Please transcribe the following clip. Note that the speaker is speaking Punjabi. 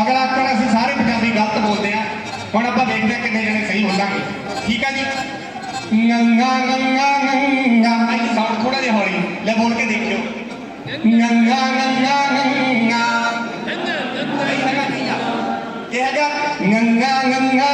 ਅਗਲਾ ਅੱਖਰ ਅਸੀਂ ਸਾਰੇ ਪੰਜਾਬੀ ਗਲਤ ਬੋਲਦੇ ਆ ਹੁਣ ਆਪਾਂ ਦੇਖਦੇ ਆ ਕਿੰਨੇ ਜਣੇ ਸਹੀ ਹੁੰਦਾਂਗੇ ਠੀਕ ਆ ਜੀ ਨੰਗਾ ਨੰਗਾ ਨੰਗਾ ਇਹ ਸਾਊਂਡ ਥੋੜਾ ਜਿਹਾ ਹੌਲੀ ਲੈ ਬੋਲ ਕੇ ਦੇਖਿਓ ਨੰਗਾ ਨੰਗਾ ਨੰਗਾ ਇਹ ਹੈਗਾ ਨੰਗਾ ਨੰਗਾ